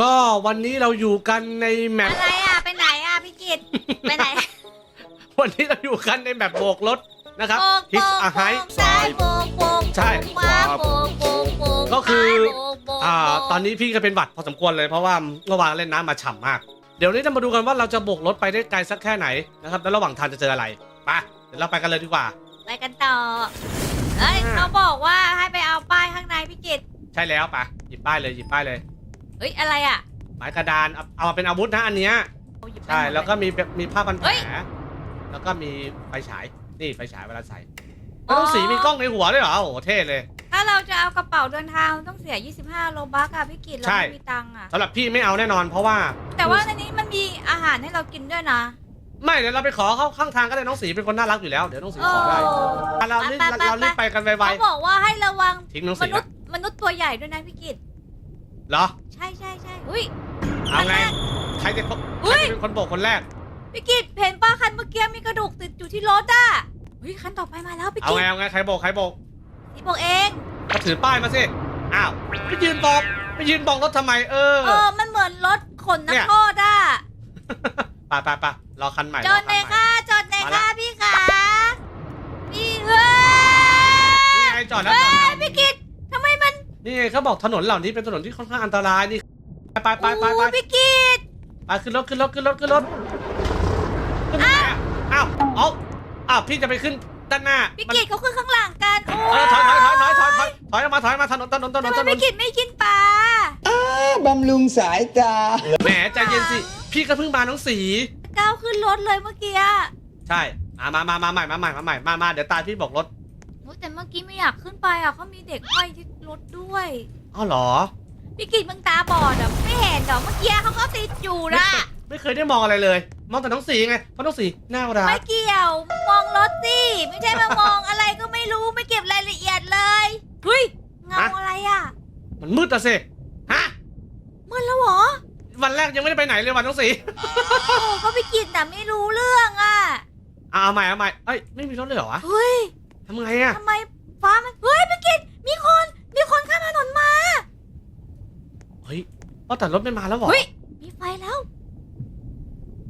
ก็วันนี้เราอยู่กันในแมปอะไรอะไปไหนอะพี่กิตไปไหนวันนี้เราอยู่กันในแมปโบกรถนะครับโบกฮิกโบกอะไฮโบกซ้ายโบกโบกใช่ขวาโบกโบกโบกก็คือซ้ายโบกโบกอ่าโบกตอนนี้พี่ก็เป็นหวัดพอสมควรเลยเพราะว่าเมื่อวานเล่นน้ำมาฉ่ำมาก เดี๋ยวนี้จะมาดูกันว่าเราจะโบกรถไปได้ไกลสักแค่ไหนนะครับแล้วระหว่างทางจะเจออะไรไปเดี๋ยวเราไปกันเลยดีกว่า ไปกันต่อเอ้ยอ่าเขาบอกว่าให้ไปเอาป้ายข้างในพี่กิตใช่แล้วไปหยิบป้ายเลยหยิบป้ายเลย เฮ้ยอะไรอะไม้กระดานเอาเอามาเป็นอาวุธนะอันเนี้ยเอาหยิบไปใช่หมดเย แล้วก็มีแบบมีผ้าพันแผเฮ้ลย แล้วก็มีไฟฉายนี่ไฟฉายเวลาใส่อ๋แล้อวต้องสีมีกล้องในหัวด้วยเหรอโอ้โหเท่เลย ถ้าเราจะเอากระเป๋าเดินทางต้องเสีย 25 โลบัคอะพี่กิตเราใช่ ไม่มีตังค์อะสำหรับพี่ไม่เอาแน่นอนเพราะว่า แต่ว่าในนี้มันมีอาหารให้เรากินด้วยนะไม่เดี๋ยวเราไปขอเขาข้างทางก็ได้น้องสีเป็นคนน่ารักอยู่แล้วเดี๋ยวน้องสีขอได้โอ้อะเรารีบไปไปไป เรารีบไปกันไวเขาบอกว่าให้ระวังๆทิ้งน้องมสีนุษนะย์มนุษย์ตัวใหญ่ด้วยนะพี่กิตเหรอใช่ใช่ใช่อุ้ยเอาไงคันแรกใครจะใครอุ๊ยจะเป็นคนโบกคนแรก พี่กิตเห็นป้าคันเมื่อกี้มีกระดูกติดอยู่ที่รถอะเฮ้ยคันต่อไปมาแล้วพี่เอากิตไงเอาไงใครโบกใครโบกพี่บอกเองก็ถือป้ายมาสิ อ้าวไปยืนบอกไปยืนบอกรถทำไม เออ เออมันเหมือนรถขนเนี่ยนักโทษอะไปไปไปรอคันใหม่จรออดคันไหนใหม่ค่ะจอดไหนมาละค่ะพี่ขาพี่เฮ้นี่ยไงจอดแล้วเฮ้จอดแล้วยพี่กิตทำไมมั นนี่ไงเขาบอกถนนเหล่านี้เป็นถนนที่ค่อนข้างอันตรายนี่ไปไปไปไปไปโอ้พี่กิตไปขึ้นรถขึ้นรถขึ้นรถขึ้นรถขึ้นไหนอะอ้าวเอาอ้าวพี่จะไปขึ้นด้านหน้าพี่มันกิตเขาขึ้นข้างหลังกันโอ้เออถอยถอยถอยถอยถอยถอยถอยออกมาถอยมาถนนถนนถนนทำไมถนนพี่กิตไม่กินปลาบำรุงสายตา แหมใจเย็นสิพี่ก็เพิ่งมาน้องสีก้าวขึ้นรถเลยเมื่อกี้อะใช่มามามามาใหม่มาใหม่มาใหม่มามาเดี๋ยวตายพี่บอกรถโอ้แต่เมื่อกี้ไม่อยากขึ้นไปอะเขามีเด็กห้อยที่รถด้วยอ้าวเหรอ พี่กิตมึงตาบอดอะไม่เห็นเหรอเมื่อกี้เขาก็ติดอยู่นะไม่เคยได้มองอะไรเลย มองแต่น้องสีไงเพราะน้องสีน่ารัไม่กเกี่ยวมองรถสิไม่ใช่มามองอะไรก็ไม่รู้ไม่เก็บรายละเอียดเลยเฮ้ยเงาอะไรอะ มันมืดอะสิฮะมืดแล้วเหรอวันแรกยังไม่ได้ไปไหนเลยวันน้องสีโอ้ก็พี่กิตแต่ไม่รู้เรื่องอะเอาเอาใหม่เอาใหม่เอ้ยไม่มีรถเลยเหรอวะเฮ้ยทำไงอะทำไม ฟ้ามันเฮ้ยพี่กิตมีคน มีคนข้ามถนนมา เฮ้ยว่าแต่รถไม่มาแล้วเหรอเฮ้ย มีไฟแล้ว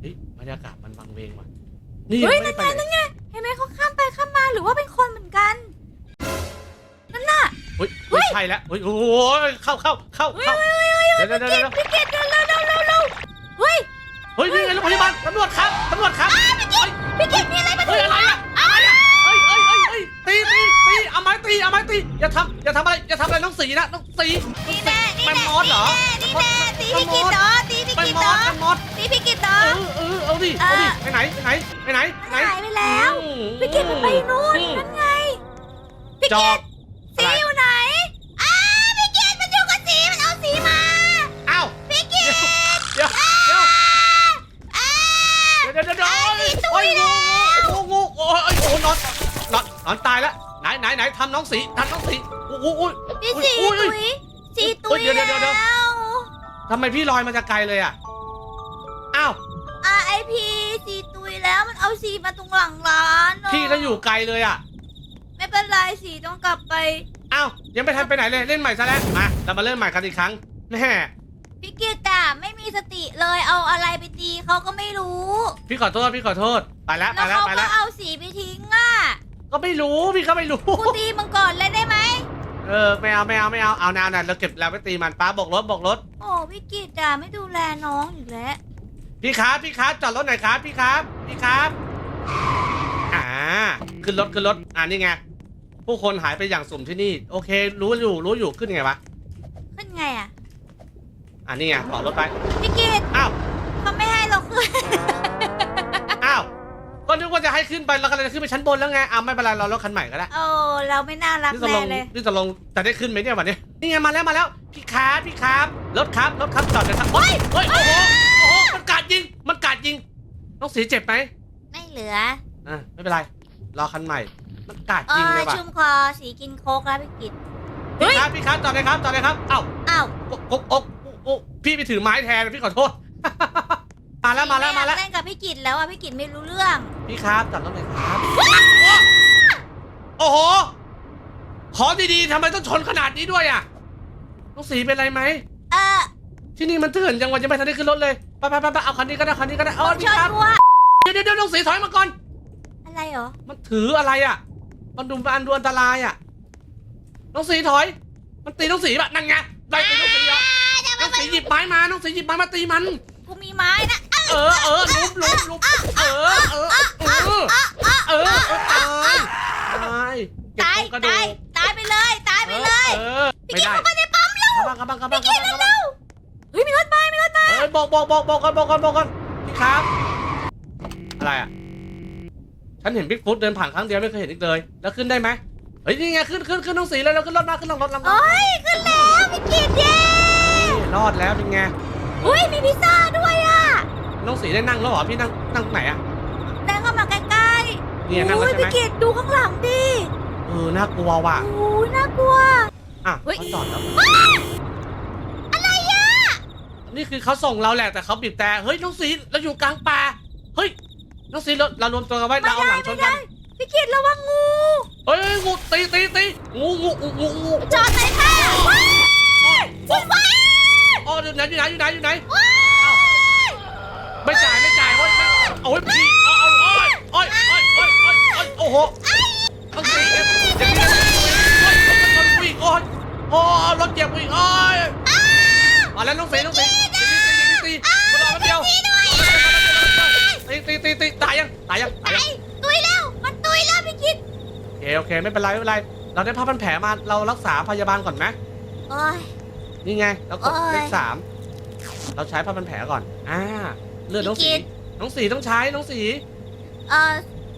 เฮ้ยบรรยากาศมันวังเวงว่ะนี่เฮ้ยยังไม่ได้ไปไหนเห็นไหมเขาข้ามไปข้ามมาหรือว่าเป็นคนเหมือนกันเฮ้ยไม่ใช่แล้วเฮ้ยโอ้โหเข้าเข้าเข้าเฮ้ยเข้าเฮ้ยเฮ้ยเฮ้ยเดี๋ยวเดี๋ยวเดี๋ยวเดี๋ยวพี่กิตเร็วเร็วเร็วเร็วเร็วเฮ้ย เฮ้ยนี่ไงรถพยาบาลตำรวจครับตำรวจครับ พี่กิตมีอะไรมาเฮ้ยอะไรอะอะไรอะ ไม้ตีเอาไม้ตีอย่าทำอย่าทำอะไรอย่าทำอะไรน้องสีนะน้องสีนี่แน่นี่มันแน่มอสเหรอนี่แน่ตีพี่กิตเหรอตีพี่มันกิตมเหรออสมันมอสตีพี่กิตเหรอเออเออเอาดิเอาดิไปไหนไปไหนไปไหนไปไหนหายไปแล้ว อืมพี่กิตมันไปนู่นอืมนั่นไงพี่จอกิดตอะสีไรอยู่ไหนอ้าพี่กิตมันอยู่กับสีมันเอาสีมาอ้าวพี่กิตเดี๋ยวเดี๋ยวอ้า เดี๋ยวเดี๋ยวเดี๋ยวเดี๋ยวไอ้สีตุ้โอ้ยยแล้งูวงูงูโอ้ยโอ้ยนอนนอนนอนตายแล้วไห นไหนไหนทำน้องสีทำน้องสีโอ้โหโอ้ยพี่สีอุ๊ยอุ๊ตุ้ยยสีอุ๊ตุ้ยยเดี๋ยวเดี๋ยวเดี๋ยว แล้วทำไมพี่ลอยมาจากไกลเลยอะอ้าว RIP สีตุยแล้วมันเอาสีมาตรงหลังร้านอะพี่ก็อยู่ไกลเลยอะไม่เป็นไรสีต้องกลับไป อ้าวยังไม่ทันไปไหนเลยเล่นใหม่ซะแล้วมาเรามาเริ่มใหม่กันอีกครั้งแม่พี่กิตอะไม่มีสติเลยเอาอะไรไปตีเขาก็ไม่รู้ พี่ขอโทษพี่ขอโทษไปแล้วไปแล้วแล้วเขาไปก็แล้วเอาสีไปทิ้งอะ ก็ไม่รู้พี่ก็ไม่รู้ กูตีมังก่อนเลยได้ไหมเออไม่เอาไม่เอาไม่เอาเอานานนะเราเก็บแล้วไปตีมันป้าบอกรถบอกรถ โอ้พี่กิตอะไม่ดูแลน้องอีกแล้วพี่ครับพี่ครับจอดรถหน่อยครับ พี่ครับพี่ครับอ่าขึ้นรถขึ้นรถอ่านี่ไงผู้คนหายไปอย่างสุ่มที่นี่ โอเค รู้อยู่รู้อยู่ขึ้นไงวะขึ้นไงอะอ่านี่ไงต่อรถไปพี่กิ ขึ้นไปแล้วก็เลยขึ้นไปชั้นบนแล้วไงอ่าไม่เป็นไรเรารถคันใหม่ก็ได้โอ้เราไม่น่ารักนี่จะลแน่งเลย นี่จะลงจะได้ขึ้นไหมเนี่ยวันนี้นี่ไงมาแล้วมาแล้วพี่ครับพี่ครับรถครับรถครับจอดเลยครับเฮ้ยเฮ้ยโอ้โหโอ้โหมันกัดยิงมันกัดยิงน้องสีเจ็บไหมไม่เหลืออะไม่เป็นไรรอคันใหม่ มันกัดเอยิงอเลยว่ะชุ่มคอสีกินโคกแล้วพี่กิตพี่ครับพี่ครับจอดเลยครับจอดเลยครับเอ้า อ้าว โอ๊ะโอ๊ะโอ๊ะโอ๊ะพี่ไปถือไม้แทนพี่ขอโทษ มาแล้วมาแล้วมาแล้วเล่นกับพี่กิตแล้วอะพี่กิตไม่รู้เรื่อง พี่ครับจอดรถหน่อยครับ โอ้โหขอดีๆทำไมต้องชนขนาดนี้ด้วยอะน้องสีเป็นไรไหมเออที่นี่มันเถื่อนจังวะยังไม่ทันได้ขึ้นรถเลยไปไปไปไปเอาคันนี้ก็ได้คันนี้ก็ได้ผเอ๋อมพี่ชนครับวัวเดี๋ยวเดี๋ยวเดี๋ยวน้องสีถอยมาก่อน อะไรเหรอ มันถืออะไรอะ มันดูมันดูอันตรายอะน้องสีถอย มันตีน้องสีแบบนั่นไงไล่ตีน้องสีอะน้องสีหยิบไม้มาน้องสีหยิบไม้มาตีมันกูมีไม้นะ เออเออลุมลุมลุมเออเออเออเออเออตายตายตายตายตายไปเลยตายไปเลยพี่กิ๊กเข้ามาในปั๊มเร็วเข้าบ้างเข้าบ้างเข้าบ้างพี่เข้ากิ๊กบ้างเร็วเฮ้ยมีรถมามีรถมาเอ้ยบอกบอกบอกบอกก่อนบอกก่อนบอกก่อนพี่ครับอะไรอะฉันเห็นบิ๊กฟุตเดินผ่านครั้งเดียวไม่เคยเห็นอีกเลยแล้วขึ้นได้ไหมเฮ้ยนี่ไงขึ้นขึ้นขึ้นน้องสีเลยแล้วขึ้นรถมาขึ้นรถรถรถรถโอ้ยขึ้นแล้วพี่กิ๊กเย้นี่รอดแล้วเป็นไงอุ้ยมีพิซซ่าด้วย น้องสีได้นั่งแล้วเหรอพี่นั่งนั่งไหนอะเดินเข้ามาใกล้ๆเนี่ยนั่งแล้วโอ้ยใช่ไหมพี่กิ๊กดูข้างหลังดิเออน่ากลัวว่ะโอ้ยน่ากลัว อะเฮ้ย เขาจอดแล้วอะไรอะนี่คือเขาส่งเราแหละแต่เขาบีบแต่เฮ้ยน้องสีเราอยู่กลางป่าเฮ้ยน้องสีเราเรารวมตัวกันไว้เราเอาหลังชนกันพี่กิ๊กระวังงู เฮ้ยงูตีตีตีงูงูงูงูงูจอดไหนค่ะว้ายว้ายอ๋ออยู่ไหนอยู่ไหนอยู่ไหนอยู่ไหนว้าย ไม่โอ้ยพี่เอาเอาโอ้ยโอ้ยโอ้ยโอ้ยโอ้ยโอ้ยโอ้โหต้องตีเดี๋ยวเดี๋ยวพี่โอ้ยรถชนกูอีกโอ้ยโอ้รถเหยียบกูอีกโอ้ยมาแล้วน้องสีน้องสีตีตีตีตีมาลองแป๊บเดียวตีตีตีตีตายยังตายยังตายยังตุยแล้วมันตุยแล้วพี่กิ๊กโอเคโอเคไม่เป็นไรไม่เป็นไรเราได้ผ้าพันแผลมาเรารักษาพยาบาลก่อนไหมโอ้ยนี่ไงเรากดเลขสามเราใช้ผ้าพันแผลก่อนอ่าเลือดน้องสี น้องสีต้องใช้น้องสีเออ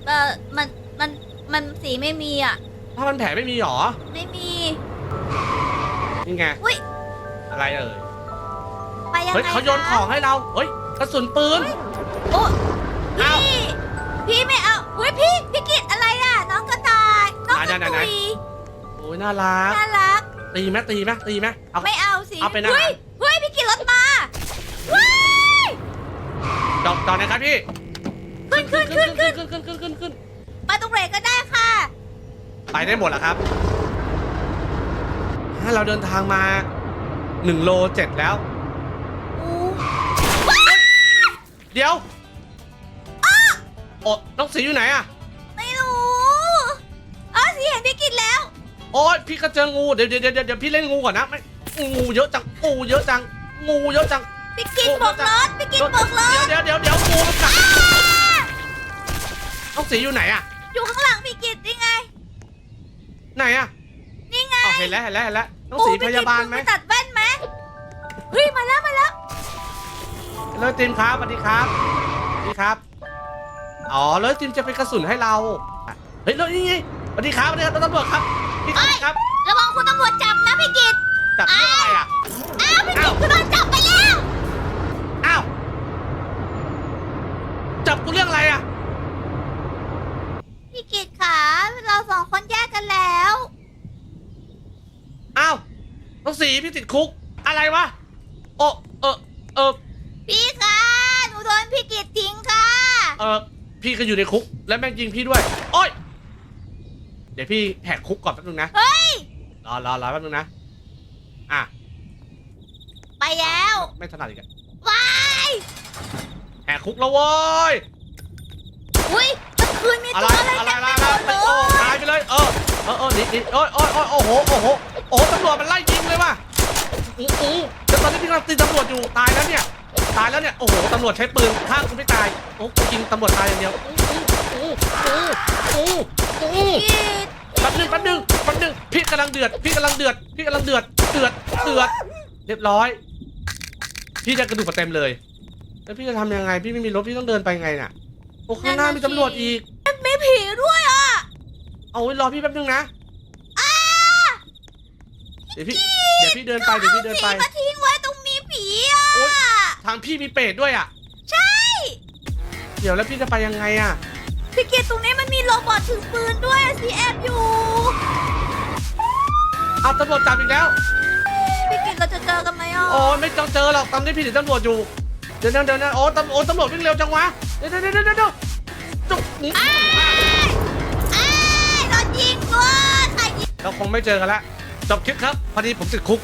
เออมัน มัน มันสีไม่มีอะ ผ้าพันแผลไม่มีหรอ ไม่มี นี่ไงอุ๊ย อะไรเอ่ย ไปยังไงเฮ้ยเขาโยนคะของให้เรา เฮ้ยกระสุนปืน โอ้อ้าวพี่ พี่ไม่เอาเฮ้ยพี่พี่กิ๊กอะไรอะ น้องกระต่ายน้องกระไหนๆๆ ตุยโอ้ยน่ารัก น่ารัก ตีไหมตีไหมตีไหมเอา ไม่เอาสิเอาไปนะ เฮ้ย จอดจอดนะครับพี่ขึ้นขึ้นขึ้นขึ้นขึ้นขึ้นขึ้นขึ้นขึ้นมาตรงไหนก็ได้ค่ะ ไปได้หมดแล้วครับถ้าเราเดินทางมาหนึ่งโลเจ็ดแล้วอู้เดี๋ยวโอ้น้องสีอยู่ไหนอะไม่รู้อ๋อสีเห็นพี่กิ๊กแล้ว โอ้ยพี่ก็เจองูเดี๋ยวเดี๋ยวเดี๋ยวเดี๋ยวพี่เล่นงูก่อนนะไม่งูเยอะจังงูเยอะจังงูเยอะจัง พี่กิ๊กบอกรถพี่กิ๊กบอกรถเดี๋ยวเดี๋ยวเดี๋ยวงูมันกัดน้องสีอยู่ไหนอะอยู่ข้างหลังพี่กิ๊กนี่ไง ไหนอะนี่ไงเอาเห็นแล้วเห็นแล้วเห็นแล้วน้องสีพยาบาลไหมโอ้พี่กิ๊กมึงปตัดแว่นไหมเฮ้ยมาแล้วมาแล้วเลยติมครับสวัสดีครับสวัสดีครับอ๋อเลยติมจะเป็นกระสุนให้เราเฮ้ยเลยนี่ไงสวัสดีครับสวัสดีครับตำรวจครับพี่ครับพี่ครับระวังคุณตำรวจจับนะพี่กิ๊กจับเรื่องอะไรอะอ้าวพี่กิ๊กคุณโดนจับไปแล้ว อ้าว จับกูเรื่องอะไรอะพี่กิ๊กขาเราสองคนแยกกันแล้ว อ้าวน้องสีพี่ติดคุก อะไรวะ โอ้เออเออพี่คะหนูโดนพี่กิ๊กทิ้งค่ะ เออพี่ก็อยู่ในคุก แล้วแม่งยิงพี่ด้วย โอ้ยเดี๋ยวพี่แหกคุกก่อนแป๊บนึงนะ เฮ้ย รอรอรอแป๊บนึงนะ อะ ไปแล้ว ไม่ถนัดอีกอะว้ายแหกคุกแล้วโว้ยอุ้ยเมื่อคืนมีอะตัไรวอะไรอะไรเต็มอะไรไปอะไรหมดเลโอ้ยตายไปเลยเออเออเออหนีหนีโอ้ยโอ้ยโอ้ยโอ้โหโอ้โหโอ้โหตำรวจมันไล่ยิงเลยว่ะอู้อู้แต่ตอนนี้พี่กำลังตีตำรวจอยู่ตายแล้วเนี่ยตายแล้วเนี่ยโอ้โหตำรวจใช้ปืนฆ่ากูไม่ตายโอ้กูยิงตำรวจตายอย่างเดียวอู้อู้อู้อู้อู้อู้พี่แป๊บนึงแป๊บนึงแป๊บนึงพี่กำลังเดือด พี่กำลังเดือด พี่กำลังเดือด เดือด เดือด เรียบร้อย พี่จะกระดูกมาเต็มเลย แล้วพี่จะทำยังไง พี่ไม่มีรถพี่ต้องเดินไปไงน่ะโอ้ข้างหน้ามีตำรวจอีก มีผีด้วยอะเอาไว้รอพี่แป๊บนึงนะเดี๋ยวพี่เดี๋ยวพี่เดินไปเดี๋ยวพี่เดินไปผีมาทิ้งไว้ตรงมีผีอะโอ๊ย ทางพี่มีเป็ดด้วยอะ ใช่ เดี๋ยวแล้วพี่จะไปยังไงอะ พี่เกียรติตรงนี้มันมีโรบอทถือปืนด้วยอะสีแอบอยู่ เอาตำรวจจับอีกแล้ว พี่เกียรติเราจะเจอกันไหมอะโอ้ยไม่ต้องเจอหรอกตอนนี้พี่ถึงตำรวจอยู่ เดี๋ยวเดี๋ยวเดี๋ยวนะโอ้ตำโอ้ตำรวจวิ่งเร็วจังวะ เดี๋ยวเดี๋ยวเดี๋ยวเดี๋ยวเดี๋ยวจุ๊บอ้ายโดนยิงด้วยใครยิง เราคงไม่เจอกันแล้วจบคลิปครับ พอดีผมติดคุก